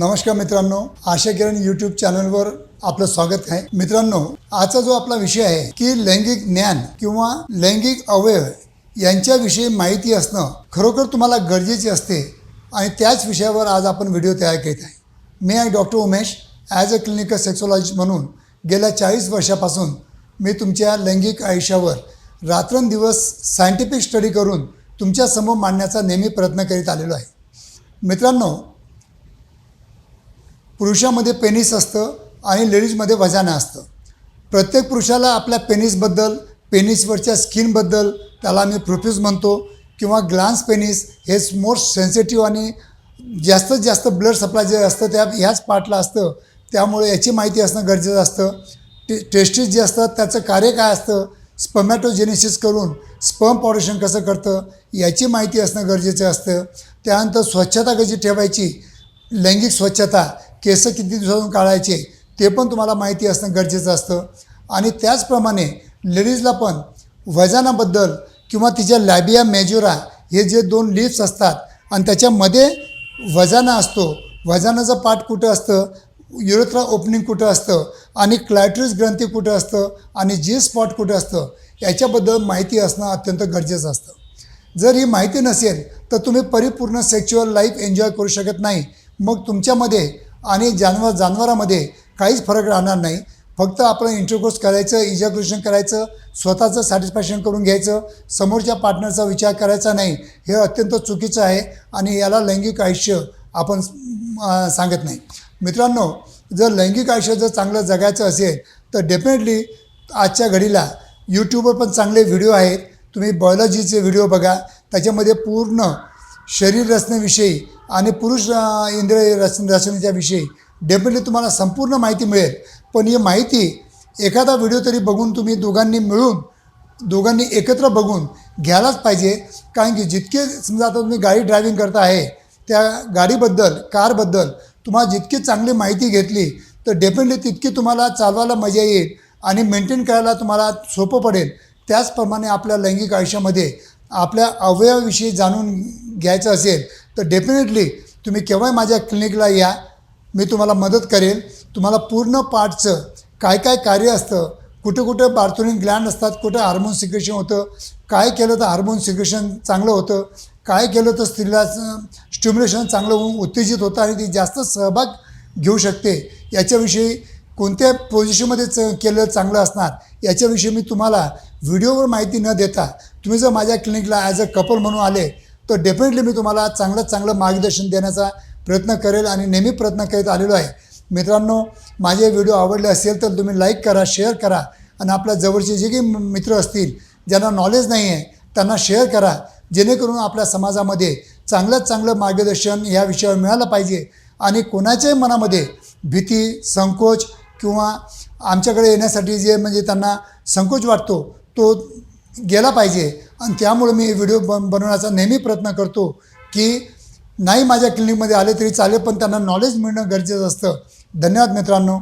नमस्कार मित्रांनो आशा किरण यूट्यूब चॅनलवर आपलं स्वागत आहे. मित्रांनो आजचा जो आपला विषय आहे की लैंगिक ज्ञान किंवा लैंगिक अवयव यांच्याविषयी माहिती असणं खरोखर तुम्हाला गरजेचे असते आणि त्याच विषयावर आज आपण व्हिडिओ तयार करीत आहे. मी आहे doctor Umesh. As a clinical sexologist म्हणून गेल्या चाळीस वर्षापासून मी तुमच्या लैंगिक आयुष्यावर रात्रंदिवस सायंटिफिक स्टडी करून तुमच्यासमोर मांडण्याचा नेहमी प्रयत्न करीत आलेलो आहे. मित्रांनो पुरुषामध्ये पेनिस असतं आणि लेडीजमध्ये वजाना असतं. प्रत्येक पुरुषाला आपल्या पेनिसबद्दल पेनिसवरच्या स्किनबद्दल त्याला आम्ही प्रोफ्यूज म्हणतो किंवा ग्लान्स पेनिस हे मोस्ट सेन्सिटिव्ह आणि जास्तीत जास्त ब्लड सप्लाय जे असतं त्या ह्याच पार्टला असतं. त्यामुळे याची माहिती असणं गरजेचं असतं. टे टेस्टीस जे असतात त्याचं कार्य काय असतं? स्पमॅटोजेनेसिस करून स्पर्म पॉड्युशन कसं करतं? याची माहिती असणं गरजेचं असतं. त्यानंतर स्वच्छता कशी ठेवायची? लैंगिक स्वच्छता. केस किती दिवसातून काढायचे ते पण तुम्हाला माहिती असणं गरजेचं असतं. आणि त्याचप्रमाणे लेडीजला पण वजनाबद्दल किंवा तिच्या लॅबिया मेजोरा हे जे दोन लिप्स असतात आणि त्याच्यामध्ये वजाना असतो. वजानाचं पाठ कुठं असतं? युरोथ्रा ओपनिंग कुठं असतं? आणि क्लायट्रिस ग्रंथी कुठं असतं? आणि जी स्पॉट कुठं असतं? याच्याबद्दल माहिती असणं अत्यंत गरजेचं असतं. जर ही माहिती नसेल तर तुम्ही परिपूर्ण सेक्च्युअल लाईफ एन्जॉय करू शकत नाही. मग तुमच्यामध्ये आणि जानवर जानवरामध्ये काहीच फरक राहणार नाही. फक्त आपलं इंटरकोर्स करायचं इजॅक्युलेशन करायचं स्वतःचं सॅटिस्फॅक्शन करून घ्यायचं समोरच्या पार्टनरचा विचार करायचा नाही हे अत्यंत चुकीचं आहे आणि याला लैंगिक आयुष्य आपण सांगत नाही. मित्रांनो जर लैंगिक आयुष्य जर चांगलं जगायचं असेल तर डेफिनेटली आजच्या घडीला यूट्यूबवर पण चांगले व्हिडिओ आहेत. तुम्ही बॉयलॉजीचे व्हिडिओ बघा. त्याच्यामध्ये पूर्ण शरीर रचनेविषयी आणि पुरुष इंद्रिय रच रचनेच्या विषयी डेफिनेटली तुम्हाला संपूर्ण माहिती मिळेल. पण ही माहिती एखादा व्हिडिओ तरी बघून तुम्ही दोघांनी मिळून दोघांनी एकत्र बघून घ्यायलाच पाहिजे. कारण की जितके समजा आता तुम्ही गाडी ड्रायव्हिंग करता आहे त्या गाडीबद्दल कारबद्दल तुम्हाला जितकी चांगली माहिती घेतली तर डेफिनेटली तितकी तुम्हाला चालवायला मजा येईल आणि मेंटेन करायला तुम्हाला सोपं पडेल. त्याचप्रमाणे आपल्या लैंगिक आयुष्यामध्ये आपल्या अवयवाविषयी जाणून घ्यायचं असेल तर डेफिनेटली तुम्ही केव्हाही माझ्या क्लिनिकला या. मी तुम्हाला मदत करेल. तुम्हाला पूर्ण पार्टचं काय काय कार्य असतं कुठे कुठे बार्थोनिक ग्लँड असतात कुठे हार्मोन सिक्रेशन होतं काय केलं तर हार्मोन सिक्रेशन चांगलं होतं काय केलं तर स्त्रीला स्टिम्युलेशन चांगलं होऊन उत्तेजित होतं आणि ती जास्त सहभाग घेऊ शकते. याच्याविषयी कोणत्या पोझिशनमध्ये च केलं चांगलं असणार याच्याविषयी मी तुम्हाला व्हिडिओवर माहिती न देता तुम्ही जर माझ्या क्लिनिकला ॲज अ कपल म्हणून आले तर डेफिनेटली मी तुम्हाला चांगलं चांगलं मार्गदर्शन देण्याचा प्रयत्न करेल आणि नेहमी प्रयत्न करीत आलेलो आहे. मित्रांनो माझे व्हिडिओ आवडले असेल तर तुम्ही लाईक करा शेअर करा आणि आपल्या जवळचे जे काही मित्र असतील ज्यांना नॉलेज नाही आहे त्यांना शेअर करा. जेणेकरून आपल्या समाजामध्ये चांगल्यात चांगलं मार्गदर्शन या विषयावर मिळालं पाहिजे आणि कोणाच्याही मनामध्ये भीती संकोच किंवा आमच्याकडे येण्यासाठी जे म्हणजे त्यांना संकोच वाटतो तो गेला पाहिजे. आणि त्यामुळे मी व्हिडिओ बन बनवण्याचा नेहमी प्रयत्न करतो की नाही माझ्या क्लिनिकमध्ये आले तरी चालेल पण त्यांना नॉलेज मिळणं गरजेचं असतं. धन्यवाद मित्रांनो.